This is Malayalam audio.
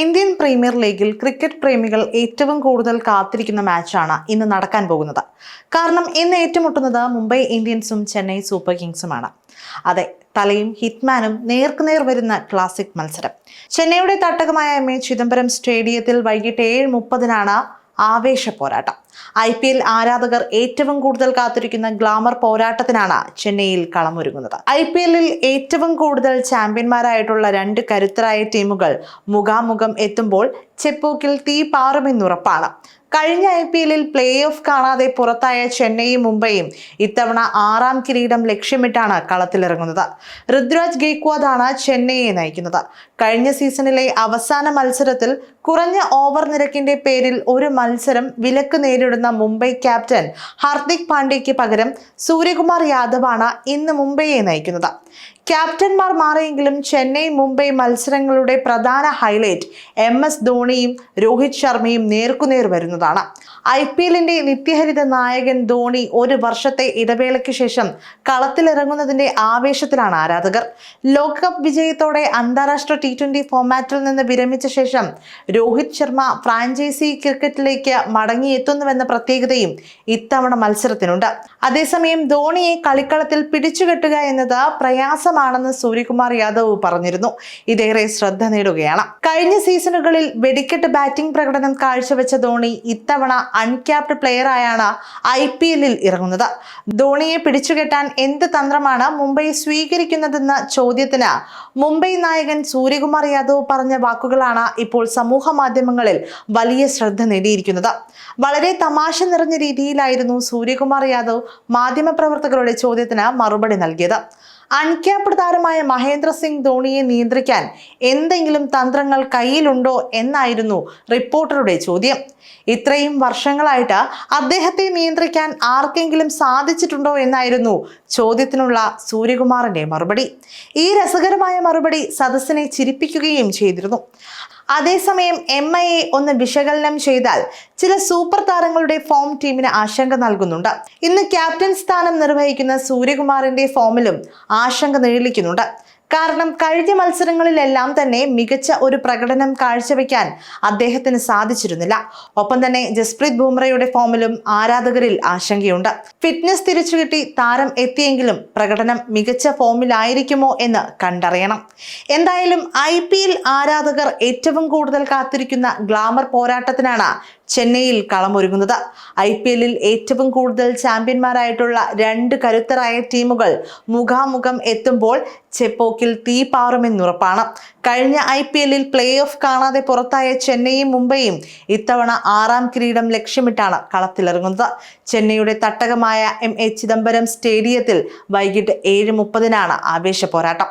ഇന്ത്യൻ പ്രീമിയർ ലീഗിൽ ക്രിക്കറ്റ് പ്രേമികൾ ഏറ്റവും കൂടുതൽ കാത്തിരിക്കുന്ന മാച്ചാണ് ഇന്ന് നടക്കാൻ പോകുന്നത്. കാരണം ഇന്ന് ഏറ്റുമുട്ടുന്നത് മുംബൈ ഇന്ത്യൻസും ചെന്നൈ സൂപ്പർ കിങ്സുമാണ്. അതെ തലയും ഹിറ്റ്മാനും നേർക്കുനേർ വരുന്ന ക്ലാസിക് മത്സരം. ചെന്നൈയുടെ തട്ടകമായ എം എ ചിദംബരം സ്റ്റേഡിയത്തിൽ വൈകിട്ട് ഏഴ് മുപ്പതിനാണ് ആവേശ പോരാട്ടം. ഐ പി എൽ ആരാധകർ ഏറ്റവും കൂടുതൽ കാത്തിരിക്കുന്ന ഗ്ലാമർ പോരാട്ടത്തിനാണ് ചെന്നൈയിൽ കളമൊരുങ്ങുന്നത്. ഐ പി എല്ലിൽ ഏറ്റവും കൂടുതൽ ചാമ്പ്യന്മാരായിട്ടുള്ള രണ്ട് കരുത്തരായ ടീമുകൾ മുഖാമുഖം എത്തുമ്പോൾ ചെപ്പോക്കിൽ തീ പാറുമെന്നുറപ്പാണ്. കഴിഞ്ഞ ഐ പി എല്ലിൽ പ്ലേ ഓഫ് കാണാതെ പുറത്തായ ചെന്നൈയും മുംബൈയും ഇത്തവണ ആറാം കിരീടം ലക്ഷ്യമിട്ടാണ് കളത്തിലിറങ്ങുന്നത്. ഋതുരാജ് ആണ് ചെന്നൈയെ നയിക്കുന്നത്. കഴിഞ്ഞ സീസണിലെ അവസാന മത്സരത്തിൽ കുറഞ്ഞ ഓവർ നിരക്കിന്റെ പേരിൽ ഒരു മത്സരം വിലക്ക് നേരിടുന്ന മുംബൈ ക്യാപ്റ്റൻ ഹാർദിക് പാണ്ഡ്യയ്ക്ക് പകരം സൂര്യകുമാർ യാദവാണ് ഇന്ന് മുംബൈയെ നയിക്കുന്നത്. ക്യാപ്റ്റന്മാർ മാറിയെങ്കിലും ചെന്നൈ മുംബൈ മത്സരങ്ങളുടെ പ്രധാന ഹൈലൈറ്റ് എം എസ് ധോണിയും രോഹിത് ശർമ്മയും നേർക്കുനേർ വരുന്നതാണ്. ഐ പി എല്ലിന്റെ നിത്യഹരിത നായകൻ ധോണി ഒരു വർഷത്തെ ഇടവേളയ്ക്ക് ശേഷം കളത്തിലിറങ്ങുന്നതിന്റെ ആവേശത്തിലാണ് ആരാധകർ. ലോകകപ്പ് വിജയത്തോടെ അന്താരാഷ്ട്ര ടി ട്വന്റി ഫോമാറ്റിൽ നിന്ന് വിരമിച്ച ശേഷം രോഹിത് ശർമ്മ ഫ്രാഞ്ചൈസി ക്രിക്കറ്റിലേക്ക് മടങ്ങിയെത്തുന്നുവെന്ന പ്രത്യേകതയും ഇത്തവണ മത്സരത്തിനുണ്ട്. അതേസമയം ധോണിയെ കളിക്കളത്തിൽ പിടിച്ചുകെട്ടുക എന്നത് പ്രയാസമാണെന്ന് സൂര്യകുമാർ യാദവ് പറഞ്ഞിരുന്നു. ഇതേറെ ശ്രദ്ധ നേടുകയാണ്. കഴിഞ്ഞ സീസണുകളിൽ വെടിക്കെട്ട് ബാറ്റിംഗ് പ്രകടനം കാഴ്ചവെച്ച ധോണി ഇത്തവണ അൺക്യാപ്ഡ് പ്ലെയർ ആയാണ് ഐ പി എല്ലിൽ ഇറങ്ങുന്നത്. ധോണിയെ പിടിച്ചുകെട്ടാൻ എന്ത് തന്ത്രമാണ് മുംബൈ സ്വീകരിക്കുന്നതെന്ന ചോദ്യത്തിന് മുംബൈ നായകൻ സൂര്യകുമാർ യാദവ് പറഞ്ഞ വാക്കുകളാണ് ഇപ്പോൾ സമൂഹ മാധ്യമങ്ങളിൽ വലിയ ശ്രദ്ധ നേടിയിരിക്കുന്നത്. വളരെ തമാശ നിറഞ്ഞ രീതിയിലായിരുന്നു സൂര്യകുമാർ യാദവ് മാധ്യമപ്രവർത്തകരുടെ ചോദ്യത്തിന് മറുപടി നൽകിയത്. അൺക്യാപ്ഡ് താരമായ മഹേന്ദ്ര സിംഗ് ധോണിയെ നിയന്ത്രിക്കാൻ എന്തെങ്കിലും തന്ത്രങ്ങൾ കയ്യിലുണ്ടോ എന്നായിരുന്നു റിപ്പോർട്ടറുടെ ചോദ്യം. ഇത്രയും വർഷങ്ങളായിട്ട് അദ്ദേഹത്തെ നിയന്ത്രിക്കാൻ ആർക്കെങ്കിലും സാധിച്ചിട്ടുണ്ടോ എന്നായിരുന്നു ചോദ്യത്തിനുള്ള സൂര്യകുമാറിന്റെ മറുപടി. ഈ രസകരമായ മറുപടി സദസ്സിനെ ചിരിപ്പിക്കുകയും ചെയ്തിരുന്നു. അതേസമയം എം ഐ എ ഒന്ന് വിശകലനം ചെയ്താൽ ചില സൂപ്പർ താരങ്ങളുടെ ഫോം ടീമിന് ആശങ്ക നൽകുന്നുണ്ട്. ഇന്ന് ക്യാപ്റ്റൻ സ്ഥാനം നിർവഹിക്കുന്ന സൂര്യകുമാറിന്റെ ഫോമിലും ആശങ്ക നിഴലിക്കുന്നുണ്ട് കാരണം കഴിഞ്ഞ മത്സരങ്ങളിലെല്ലാം തന്നെ മികച്ച ഒരു പ്രകടനം കാഴ്ചവെക്കാൻ അദ്ദേഹത്തിന് സാധിച്ചിരുന്നില്ല. ഒപ്പം തന്നെ ജസ്പ്രീത് ബുംറയുടെ ഫോമിലും ആരാധകരിൽ ആശങ്കയുണ്ട്. ഫിറ്റ്നസ് തിരിച്ചു കിട്ടി താരം എത്തിയെങ്കിലും പ്രകടനം മികച്ച ഫോമിലായിരിക്കുമോ എന്ന് കണ്ടറിയണം. എന്തായാലും ഐ ആരാധകർ ഏറ്റവും കൂടുതൽ കാത്തിരിക്കുന്ന ഗ്ലാമർ പോരാട്ടത്തിനാണ് ചെന്നൈയിൽ കളമൊരുങ്ങുന്നത്. ഐ പി എല്ലിൽ ഏറ്റവും കൂടുതൽ ചാമ്പ്യന്മാരായിട്ടുള്ള രണ്ട് കരുത്തരായ ടീമുകൾ മുഖാമുഖം എത്തുമ്പോൾ ചെപ്പോക്കിൽ തീ പാറുമെന്നുറപ്പാണ്. കഴിഞ്ഞ ഐ പി എല്ലിൽ പ്ലേ ഓഫ് കാണാതെ പുറത്തായ ചെന്നൈയും മുംബൈയും ഇത്തവണ ആറാം കിരീടം ലക്ഷ്യമിട്ടാണ് കളത്തിലിറങ്ങുന്നത്. ചെന്നൈയുടെ തട്ടകമായ എം എ ചിദംബരം സ്റ്റേഡിയത്തിൽ വൈകിട്ട് ഏഴ് മുപ്പതിനാണ് ആവേശ പോരാട്ടം.